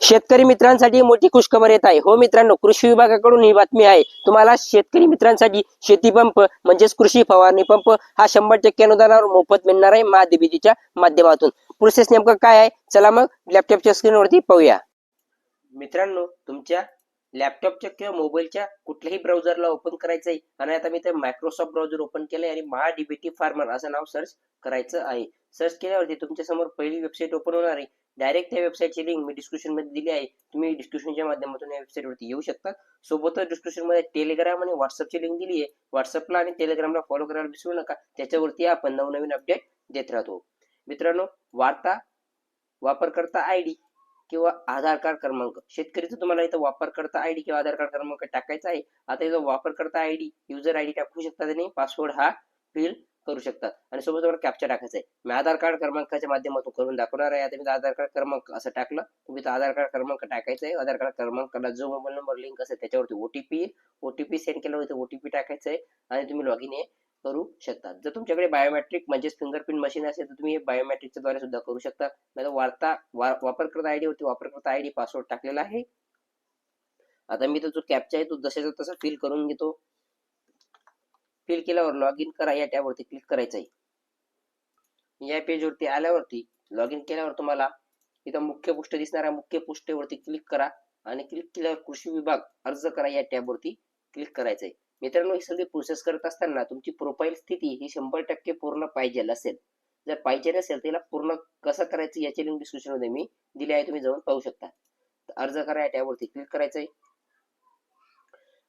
शेतकरी मित्रांसाठी मोठी खुशखबर येत आहे. हो मित्रांनो कृषी विभागाकडून ही बातमी आहे. तुम्हाला शेतकरी मित्रांसाठी शेती पंप म्हणजेच कृषी फवारणी पंप हा शंभर टक्के अनुदानावर मोफत मिळणार आहे महाडीबीटीच्या माध्यमातून. प्रोसेस नेमकं काय आहे? चला मग लॅपटॉपच्या स्क्रीनवरती पाहूया. मित्रांनो तुमच्या लॅपटॉपच्या किंवा मोबाईलच्या कुठल्याही ब्राउझरला ओपन करायचं आहे आणि आता मी ते मायक्रोसॉफ्ट ब्राउझर ओपन केलंय आणि महाडीबीटी फार्मर असं नाव सर्च करायचं आहे. सर्च केल्यावरती तुमच्यासमोर पहिली वेबसाईट ओपन होणार आहे. डायरेक्ट त्या वेबसाईटची लिंक मी डिस्क्रिप्शनमध्ये दिली आहे. तुम्ही डिस्क्रिप्शनच्या माध्यमातून या वेबसाईट वरती येऊ शकता. सोबतच डिस्क्रिप्शनमध्ये टेलिग्राम आणि व्हॉट्सअपची लिंक दिली आहे. व्हॉट्सअपला आणि टेलिग्रामला फॉलो करायला विसरू नका. त्याच्यावरती आपण नवनवीन अपडेट देत राहतो. मित्रांनो वार्ता वापरकर्ता आय डी किंवा आधार कार्ड क्रमांक. शेतकरीचा तुम्हाला इथं वापरकर्ता आय डी किंवा आधार कार्ड क्रमांक टाकायचा आहे. आता इथं वापरकर्ता I D user I D टाकू शकता आणि पासवर्ड हा फिल करू शकतात. आणि सोबत तुम्हाला कॅप्चर टाकायचं आहे. मी आधार कार्ड क्रमांकाच्या माध्यमातून करून दाखवणार आहे. आता मी आधार कार्ड क्रमांक असं टाकलं. तुम्ही आधार कार्ड क्रमांक टाकायचा आहे. आधार कार्ड क्रमांकाला जो मोबाईल नंबर लिंक असेल त्याच्यावरती ओटीपी ओटीपी सेंड केल्यावर ओटीपी टाकायचं आहे. आणि तुम्ही लॉग इन करू शकता. जर तुमच्याकडे बायोमेट्रिक म्हणजेच फिंगरप्रिंट मशीन असेल तर तुम्ही हे बायोमेट्रिकच्या द्वारे सुद्धा करू शकता. नाही वार्ता वापरकर्ता आयडी होती वापरकर्ता आयडी पासवर्ड टाकलेला आहे. आता मी तो जो कॅपचा आहे तो जशाचा तसा फिल करून घेतो. फिल केल्यावर लॉग इन करा या टॅबवरती क्लिक करायचं आहे या पेजवरती आल्यावरती लॉग इन केल्यावर तुम्हाला इथं मुख्य पृष्ठ दिसणाऱ्या मुख्य पृष्ठेवरती क्लिक करा आणि क्लिक केल्यावर कृषी विभाग अर्ज करा या टॅबवरती क्लिक करायचं आहे मित्रांनो ही सगळी प्रोसेस करत असताना तुमची प्रोफाईल स्थिती ही शंभर टक्के पूर्ण पाहिजे असेल. जर पाहिजे नसेल तर तिला पूर्ण कसं करायचं याची लिंक डिस्क्रिप्शनमध्ये मी दिली आहे. तुम्ही जाऊन पाहू शकता. अर्ज करा या टॅबवरती क्लिक करायचं आहे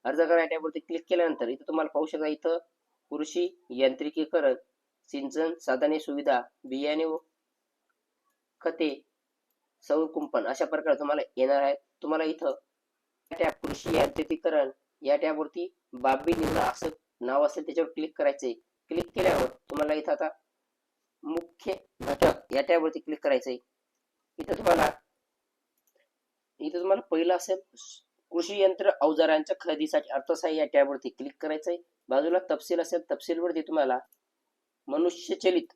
अर्ज करा या टॅबवरती क्लिक केल्यानंतर इथं तुम्हाला पाहू शकता इथं कृषी यांत्रिकीकरण सिंचन साधने सुविधा बियाणे व खते सौर कुंपण अशा प्रकारे तुम्हाला येणार आहे तुम्हाला इथं टॅब कृषी यांत्रिकीकरण या टॅबवरती बाबी निवडा असं नाव असेल त्याच्यावर क्लिक करायचंय क्लिक केल्यावर तुम्हाला इथं आता मुख्य घटक या टॅबवरती क्लिक करायचंय इथं तुम्हाला इथं तुम्हाला पहिलं असेल कृषी यंत्र अवजारांच्या खरेदीसाठी अर्थसहाय्य या टॅबवरती क्लिक करायचं आहे बाजूला तपशील असेल तपशीलवरती तुम्हाला. मनुष्यचलित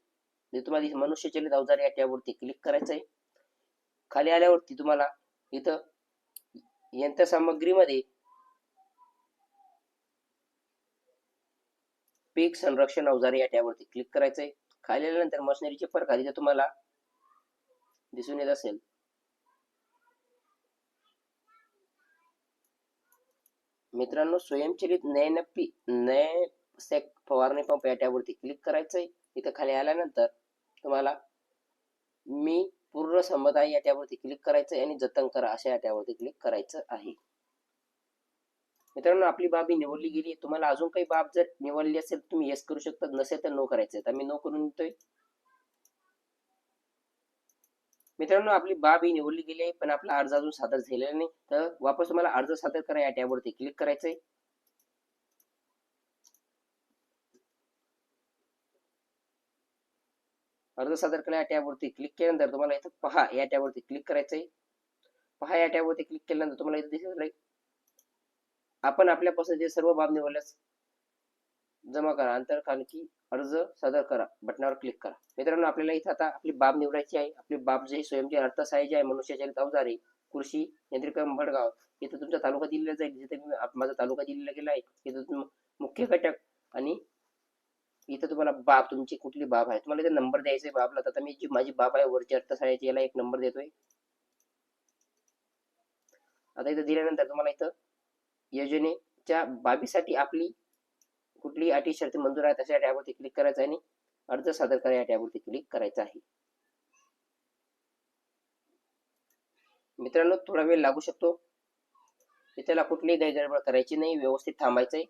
जे तुम्हाला मनुष्यचलित अवजार या टॅबवरती क्लिक करायचंय. खाली आल्यावरती तुम्हाला इथं यंत्रसामग्रीमध्ये पीक संरक्षण अवजारे या टॅबवरती क्लिक करायचंय. खाली आल्यानंतर मशिनरीचे प्रकार इथे तुम्हाला दिसून येत असेल. मित्रांनो स्वयंचलित नयनपी नय सेक फवारणी पंप या टॅबवरती क्लिक करायचंय. इथं खाली आल्यानंतर तुम्हाला मी पूर्ण संमत आहे या टॅबवरती क्लिक करायचंय आणि जतन करा अशा या टॅबवरती क्लिक करायचं आहे. मित्रांनो आपली बाब ही निवडली गेली. तुम्हाला अजून काही बाब जर निवडली असेल तुम्ही येस करू शकता. नसेल तर नो करायचं तर मी नो करून देतोय. मित्रांनो आपली बाब ही निवडली गेली आहे पण आपला अर्ज अजून सादर झालेला नाही. तर वापस तुम्हाला अर्ज सादर करा या टॅबवरती क्लिक करायचंय. अर्ज सादर करा या टॅबवरती क्लिक केल्यानंतर तुम्हाला इथं पहा या टॅबवरती क्लिक करायचंय. पहा या टॅबवरती क्लिक केल्यानंतर तुम्हाला इथं दिसेल राहील आपण आपल्या पसंतीचे सर्व बाब निवडल्यास जमा करा. अंतर अर्ज सादर करा. बटनावर क्लिक करा. मित्रांनो आपल्याला इथं आता आपली बाब निवडायची आहे. आपली बाब जे स्वयंचे अर्थसहाय्य जे आहे मनुष्यचलित अवजारे कृषी यंत्रिकरण भडगाव. इथं तुमचा तालुका दिलेला जाईल जिथे मी माझा तालुका दिलेला गेला आहे इथं मुख्य घटक आणि इथं तुम्हाला बाब तुमची कुठली बाब आहे? तुम्हाला इथे नंबर द्यायचा आहे बाबला. तर आता मी जी माझी बाब आहे वरची अर्थसहाय्याची याला एक नंबर देतोय. आता इथं दिल्यानंतर तुम्हाला इथं योजनेच्या बाबीसाठी आपली कुठली अटी शर्ती मंजूर आहे तशा टॅबवरती क्लिक करायचं आणि अर्ज सादर करा या टॅबवरती क्लिक करायचं आहे. मित्रांनो थोडा वेळ लागू शकतो. त्याला कुठलीही गैरगडबड करायची नाही व्यवस्थित थांबायचंय.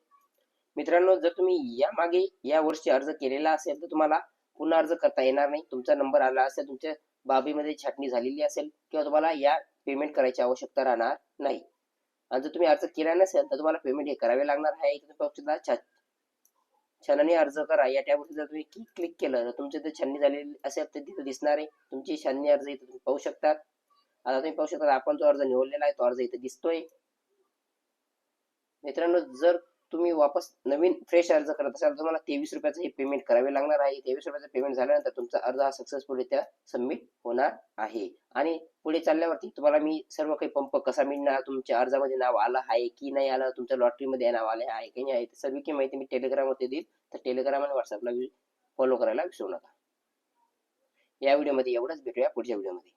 मित्रांनो जर तुम्ही या मागे या वर्षी अर्ज केलेला असेल तर तुम्हाला पुन्हा अर्ज करता येणार नाही. तुमचा नंबर आला असेल तुमच्या बाबीमध्ये छाटणी झालेली असेल किंवा तुम्हाला या पेमेंट करायची आवश्यकता राहणार नाही. आणि जर तुम्ही अर्ज केला नसेल तर तुम्हाला पेमेंट हे करावे लागणार आहे इथे तुम्ही पाहू शकता छा- छाननी अर्ज करा. या टॅबवर जर तुम्ही क्लिक केलं. तर तुमचे जर छाननी झालेली असेल तर तिथे दिसणार आहे. तुमची छाननी अर्ज इथे तुम्ही पाहू शकता आता तुम्ही पाहू शकता आपण जो अर्ज निवडलेला आहे तो अर्ज इथे दिसतोय. मित्रांनो जर तुम्ही वापस नवीन फ्रेश अर्ज करत असाल तुम्हाला तेवीस रुपयाचं हे पेमेंट करावे लागणार आहे. तेवीस रुपयाचं पेमेंट झाल्यानंतर तुमचा अर्ज हा सक्सेसफुलरित्या सबमिट होणार आहे. आणि पुढे चालल्यावरती तुम्हाला मी सर्व काही पंप कसा मिळणार तुमच्या अर्जामध्ये नाव आलं आहे की नाही आलं तुमच्या लॉटरीमध्ये नाव आले आहे की नाही आहे सर्व की माहिती मी टेलिग्रामवरती देईल. तर टेलिग्राम आणि व्हॉट्सअपला फॉलो करायला विसरू नका. या व्हिडिओमध्ये एवढंच. भेटूया पुढच्या व्हिडिओमध्ये